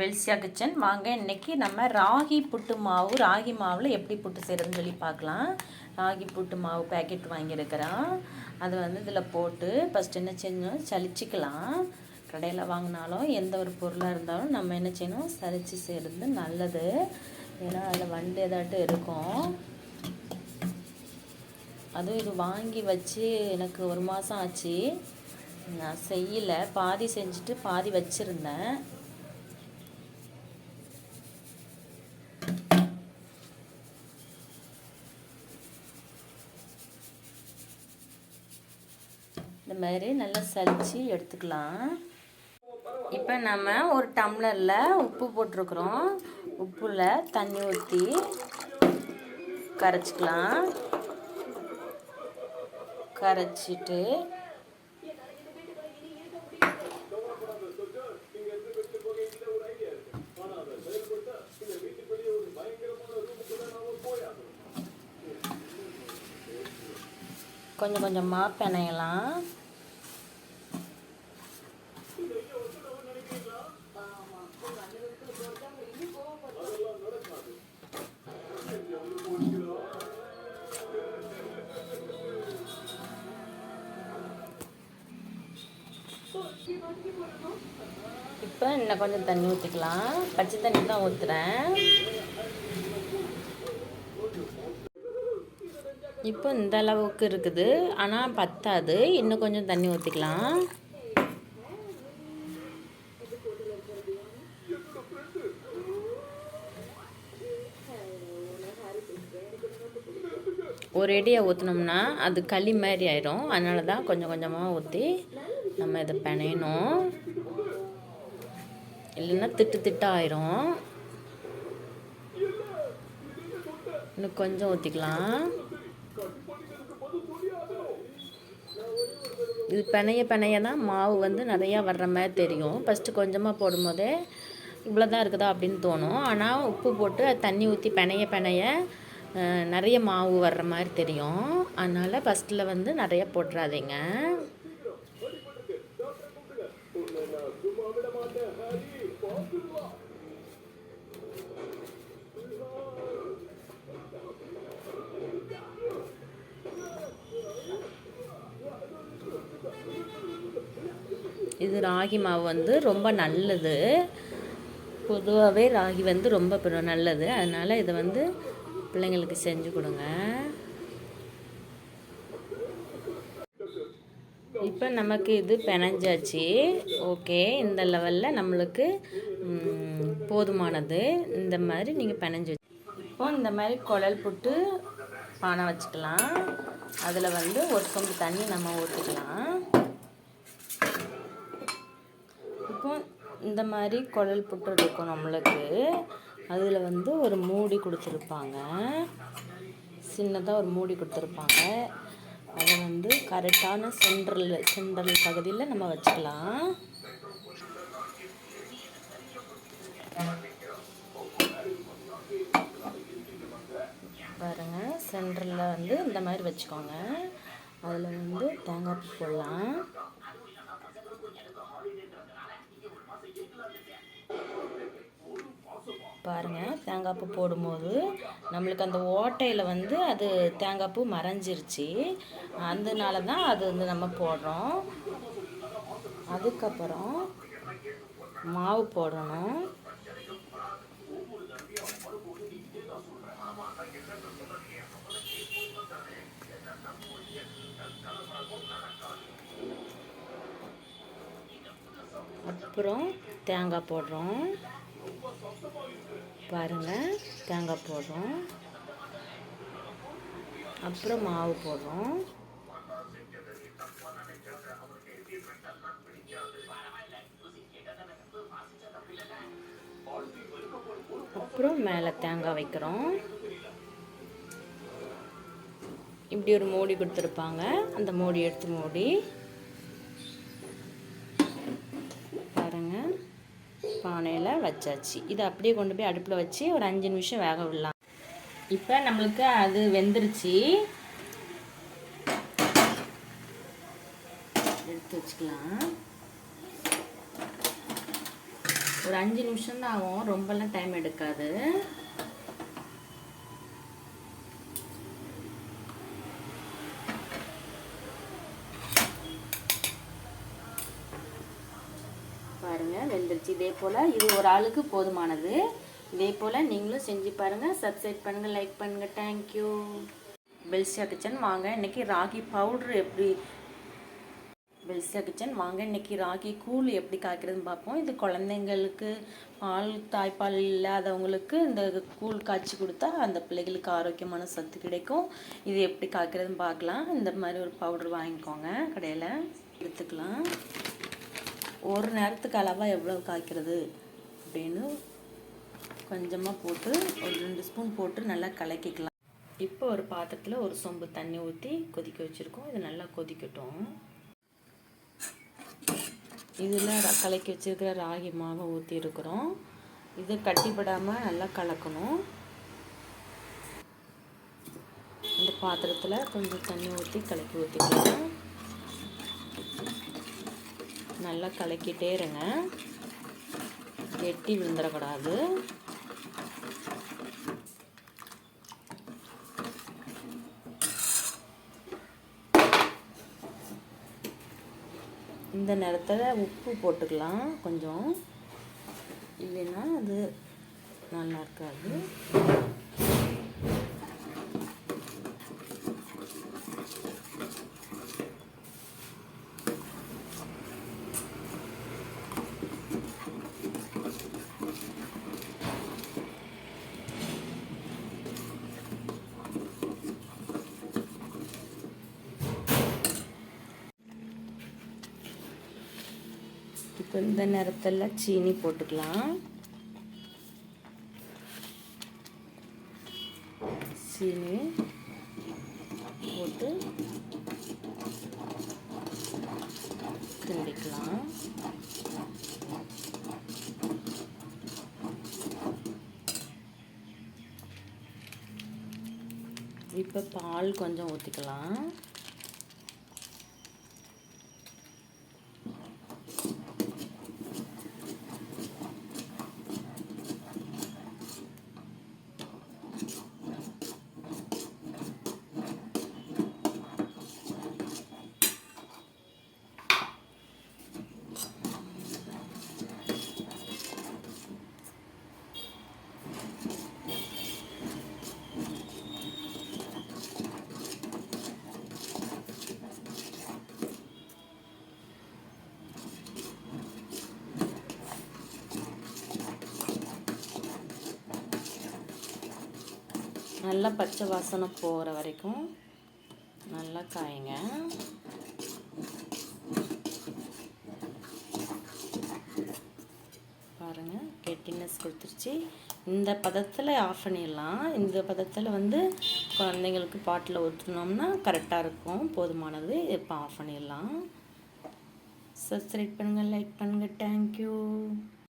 பெல்சியா kitchen. வாங்க இன்னைக்கு நம்ம ராகி புட்டு மாவு ராகி மாவில் எப்படி புட்டு செய்கிறதுன்னு சொல்லி பார்க்கலாம். ராகி புட்டு மாவு பேக்கெட் வாங்கியிருக்கிறோம் அது வந்து இதில் போட்டு ஃபஸ்ட் என்ன செஞ்சோம் சலிச்சிக்கலாம். கடையில் வாங்கினாலும் எந்த ஒரு பொருளாக இருந்தாலும் நம்ம என்ன செய்யணும்? சளிச்சு செய்கிறது நல்லது. ஏன்னா அதில் வண்டு ஏதாட்டும் இருக்கும். அதுவும் இது வாங்கி வச்சு எனக்கு ஒரு மாதம் ஆச்சு. நான் செய்யலை. பாதி செஞ்சுட்டு பாதி வச்சுருந்தேன். இந்த மாதிரி நல்லா சளிச்சு எடுத்துக்கலாம். இப்போ நம்ம ஒரு டம்ளரில் உப்பு போட்டிருக்குறோம். உப்பில் தண்ணி ஊற்றி கரைச்சிக்கலாம். கரைச்சிட்டு கொஞ்சம் கொஞ்சமாக பிணையலாம் இன்னும் கொஞ்சம் தண்ணி ஊற்றிக்கலாம் பச்சை தண்ணி தான் ஊற்றுறேன் இப்போ இந்த அளவுக்கு இருக்குது. ஆனால் பத்தாது. இன்னும் கொஞ்சம் தண்ணி ஊற்றிக்கலாம் ஒரு அடியை ஊற்றினோம்னா அது களி மாதிரி ஆயிரும். அதனால தான் கொஞ்சம் கொஞ்சமாக ஊற்றி நம்ம இதை பிணையணும். இல்லைன்னா திட்டு திட்டாக ஆயிரும். இன்னும் கொஞ்சம் ஊற்றிக்கலாம் இது பெனைய பெனைய தான் மாவு வந்து நிறையா வர்ற மாதிரி தெரியும். ஃபஸ்ட்டு கொஞ்சமாக போடும்போதே இவ்வளோ தான் இருக்குதா அப்படின்னு தோணும். ஆனால் உப்பு போட்டு அது தண்ணி ஊற்றி பெனைய பெனைய நிறைய மாவு வர்ற மாதிரி தெரியும். அதனால் ஃபஸ்ட்டில் வந்து நிறைய போட்டுறாதீங்க. இது ராகி மாவு வந்து ரொம்ப நல்லது. பொதுவாகவே ராகி வந்து ரொம்ப நல்லது. அதனால் இதை வந்து பிள்ளைங்களுக்கு செஞ்சு கொடுங்க. இப்போ நமக்கு இது பெனஞ்சாச்சு. ஓகே இந்த லெவலில் நம்மளுக்கு போதுமானது. இந்த மாதிரி நீங்கள் பெனஞ்சு வச்சு இப்போ இந்த மாதிரி குழல் புட்டு பானை வச்சுக்கலாம். அதில் வந்து ஒரு சொம்பு தண்ணி நம்ம ஊற்றிக்கலாம் வரைக்கும் இந்த மாதிரி குழல் புட்டு இருக்கும் நம்மளுக்கு. அதில் வந்து ஒரு மூடி கொடுத்துருப்பாங்க. சின்னதாக ஒரு மூடி கொடுத்துருப்பாங்க. அதை வந்து கரெக்டான சென்ட்ரல் சென்ட்ரல் பகுதியில் நம்ம வச்சுக்கலாம். பாருங்க சென்டரில் வந்து இந்த மாதிரி வச்சுக்கோங்க. அதில் வந்து தேங்காய் பூ போடலாம். பாருங்கள் தேங்காய் பூ போடும்போது நம்மளுக்கு அந்த ஓட்டையில் வந்து அது தேங்காய் பூ மறைஞ்சிருச்சு. அதனால தான் அது வந்து நம்ம போடுறோம். அதுக்கப்புறம் மாவு போடணும். அப்புறம் தேங்காய் போடுறோம். பாருங்கள் தேங்காய் போடுறோம். அப்புறம் மாவு போடுறோம். அப்புறம் மேலே தேங்காய் வைக்கிறோம். இப்படி ஒரு மூடி கொடுத்துருப்பாங்க. அந்த மூடி எடுத்து மூடி பானையில் வச்சாச்சு. இதை அப்படியே கொண்டு போய் அடுப்பில் வச்சு ஒரு அஞ்சு நிமிஷம் வேக விடலாம். இப்போ நம்மளுக்கு அது வெந்துருச்சு. எடுத்து வச்சுக்கலாம். ஒரு அஞ்சு நிமிஷம் தான் ஆகும். ரொம்பலாம் டைம் எடுக்காது பாருங்கள் வந்துருச்சு. இதே போல் இது ஒரு ஆளுக்கு போதுமானது. இதே போல் நீங்களும் செஞ்சு பாருங்கள் சப்ஸ்கிரைப் பண்ணுங்கள் லைக் பண்ணுங்கள் தேங்க்யூ பெல்சியா கிச்சன் வாங்க. இன்றைக்கி ராகி பவுட்ரு எப்படி? பெல்சியா கிச்சன் வாங்க. இன்றைக்கி ராகி கூழ் எப்படி காய்க்கிறதுன்னு பார்ப்போம். இது குழந்தைங்களுக்கு பால் தாய்ப்பால் இல்லாதவங்களுக்கு இந்த கூழ் காய்ச்சி கொடுத்தா அந்த பிள்ளைகளுக்கு ஆரோக்கியமான சத்து கிடைக்கும். இது எப்படி காய்க்கிறதுன்னு பார்க்கலாம். இந்த மாதிரி ஒரு பவுடர் வாங்கிக்கோங்க. கடையில் எடுத்துக்கலாம். ஒரு நேரத்துக்கு அளவாக எவ்வளோ காய்க்கிறது அப்படின்னு கொஞ்சமாக போட்டு ஒரு ரெண்டு ஸ்பூன் போட்டு நல்லா கலக்கிக்கலாம். இப்போ ஒரு பாத்திரத்தில் ஒரு சொம்பு தண்ணி ஊற்றி கொதிக்க வச்சுருக்கோம். இது நல்லா கொதிக்கட்டும். இதில் கலக்கி வச்சுருக்கிற ராகி மாவை ஊற்றி இருக்கிறோம். இது கட்டிப்படாமல் நல்லா கலக்கணும். இந்த பாத்திரத்தில் கொஞ்சம் தண்ணி ஊற்றி கலக்கி ஊற்றிக்கலாம் நல்லா கலக்கிட்டே இருங்க. எட்டி விழுந்துடக்கூடாது. இந்த நேரத்தில் உப்பு போட்டுக்கலாம் கொஞ்சம். இல்லைன்னா அது நல்லா இருக்காது. இப்போ இந்த நேரத்தில் சீனி போட்டுக்கலாம். சீனி போட்டு கிண்டிக்கலாம். இப்போ பால் கொஞ்சம் ஊற்றிக்கலாம் நல்லா பச்சை வாசனை போகிற வரைக்கும் நல்லா காயுங்க. பாருங்கள் கெட்டினஸ் கொடுத்துருச்சு. இந்த பதத்தில் ஆஃப் பண்ணிடலாம். இந்த பதத்தில் வந்து குழந்தைங்களுக்கு பாட்டில் ஊற்றினோம்னா கரெக்டாக இருக்கும். போதுமானது இப்போ ஆஃப் பண்ணிடலாம். சப்ஸ்கிரைப் பண்ணுங்கள் லைக் பண்ணுங்கள் தேங்க்யூ